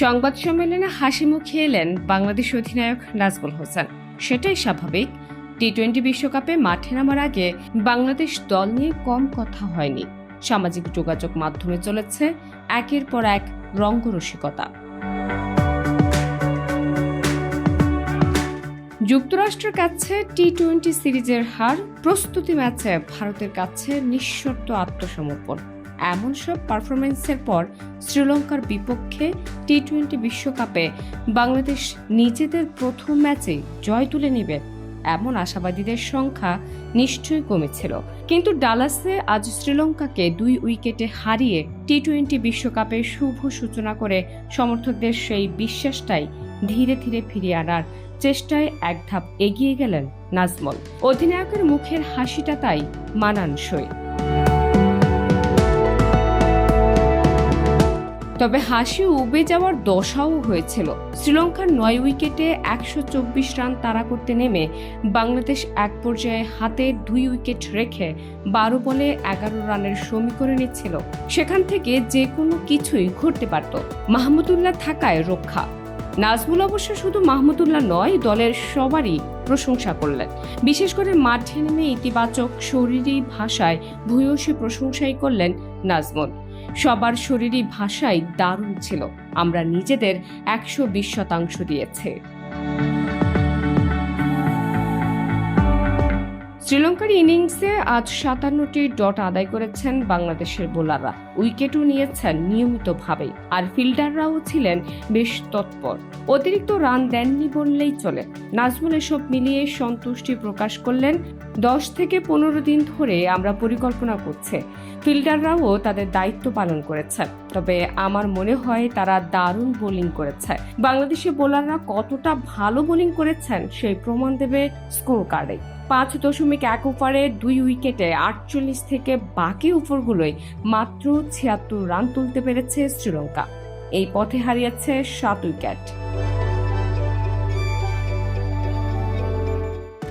সংবাদ সম্মেলনে হাসি মুখে এলেন বাংলাদেশ অধিনায়ক নাজমুল হোসেন। সেটাই স্বাভাবিক টি টোয়েন্টি বিশ্বকাপে মাঠে নামার আগে বাংলাদেশ দল নিয়ে কম কথা হয়নি। সামাজিক যোগাযোগ মাধ্যমে চলেছে একের পর এক রঙ্গরসিকতা। যুক্তরাষ্ট্রের কাছে টি টোয়েন্টি সিরিজের হার, প্রস্তুতি ম্যাচে ভারতের কাছে নিঃশর্ত আত্মসমর্পণ। এমন সব পারফরমেন্সের পর শ্রীলঙ্কার বিপক্ষে টি টোয়েন্টি বিশ্বকাপে বাংলাদেশ নিজেদের প্রথম ম্যাচে জয় তুলে নেবে, এমন আশাবাদীদের সংখ্যা নিশ্চয়ই কমেছিল। কিন্তু ডালাসে আজ শ্রীলঙ্কাকে দুই উইকেটে হারিয়ে টি টোয়েন্টি বিশ্বকাপের শুভ সূচনা করে সমর্থকদের সেই বিশ্বাসটাই ধীরে ধীরে ফিরিয়ে আনার চেষ্টায় এক ধাপ এগিয়ে গেলেন নাজমল। অধিনায়কের মুখের হাসিটা তাই মানানসই। তবে হাসি উবে যাওয়ার দশাও হয়েছিল। শ্রীলঙ্কার নয় উইকেটে একশো চব্বিশ রান তাড়া করতে নেমে বাংলাদেশ এক পর্যায়ে হাতে দুই উইকেট রেখে বারো বলে এগারো রানের সমীকরণ নিচ্ছিল। সেখান থেকে যে কোনো কিছুই ঘটতে পারত। মাহমুদুল্লাহ থাকায় রক্ষা। নাজমুল অবশ্য শুধু মাহমুদুল্লাহ নয়, দলের সবারই প্রশংসা করলেন। বিশেষ করে মাঠে নেমে ইতিবাচক শরীরী ভাষায় ভূয়সী প্রশংসাই করলেন নাজমুল। সবার শরীরই ভাষাই দারুণ ছিল। আমরা নিজেদের একশো বিশ শতাংশ দিয়েছে। শ্রীলঙ্কার ইনিংসে আজ সাতান্নটি ডট আদায় করেছেন বাংলাদেশের বোলাররা। উইকেটও নিয়েছেন নিয়মিতভাবে আর ফিল্ডাররাও ছিলেন বেশ তৎপর। অতিরিক্ত রান দেননি বললেই চলে। নাজমুল এসব মিলিয়ে সন্তুষ্টি প্রকাশ করলেন। দশ থেকে পনেরো দিন ধরে আমরা পরিকল্পনা করছে। ফিল্ডাররাও তাদের দায়িত্ব পালন করেছে তবে আমার মনে হয় তারা দারুণ বোলিং করেছে। বাংলাদেশের বোলাররা কতটা ভালো বোলিং করেছেন সেই প্রমাণ দেবে স্কোর কার্ডে পাঁচ দশমিক এক ওভারে দুই উইকেটে আটচল্লিশ থেকে বাকি ওভারগুলোই মাত্র ছিয়াত্তর রান তুলতে পেরেছে শ্রীলঙ্কা। এই পথে হারিয়েছে সাত উইকেট।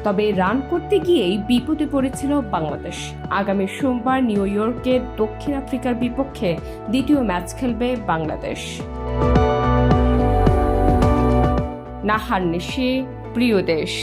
তবে রান করতে গিয়েই বিপদে পড়েছিল বাংলাদেশ। আগামী সোমবার নিউ ইয়র্কে দক্ষিণ আফ্রিকার বিপক্ষে দ্বিতীয় ম্যাচ খেলবে বাংলাদেশ। নাহার নিশি, প্রিয় দেশ।